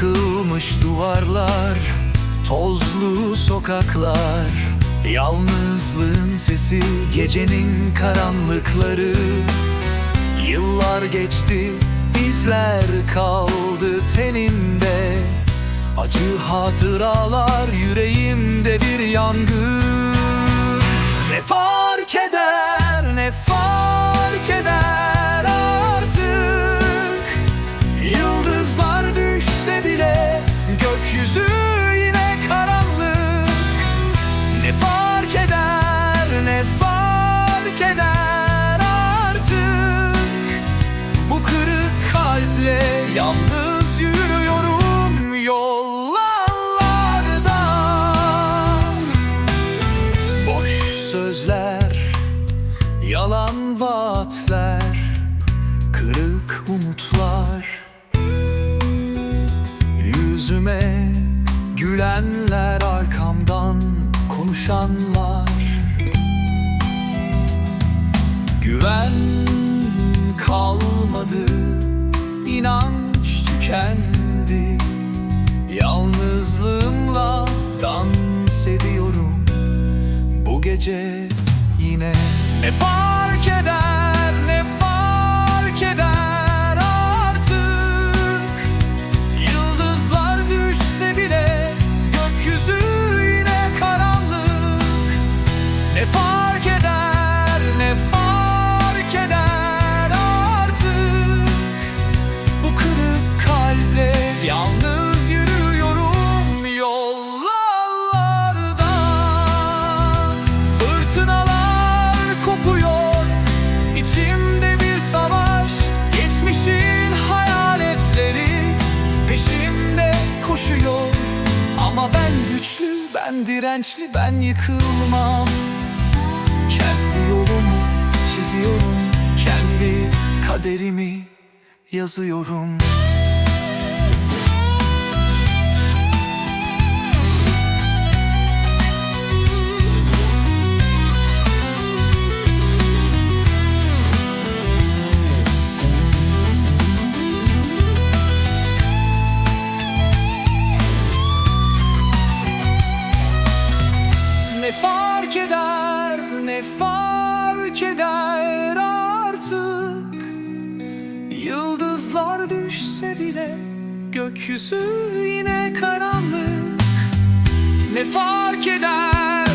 Yıkılmış duvarlar, tozlu sokaklar. Yalnızlığın sesi, gecenin karanlıkları. Yıllar geçti, izler kaldı tenimde Acı hatıralar yüreğimde bir yangın. Nefes yalnız yürüyorum yollarda Boş sözler, yalan vaatler Kırık umutlar. Yüzüme gülenler arkamdan konuşanlar. Güven kalmadı, inanç tükendi. Yalnızlığımla Ama ben güçlü, ben dirençli, ben yıkılmam. Kendi yolumu çiziyorum, kendi kaderimi yazıyorum fark eder, ne fark eder artık? Yıldızlar düşse bile gökyüzü yine karanlık. Ne fark eder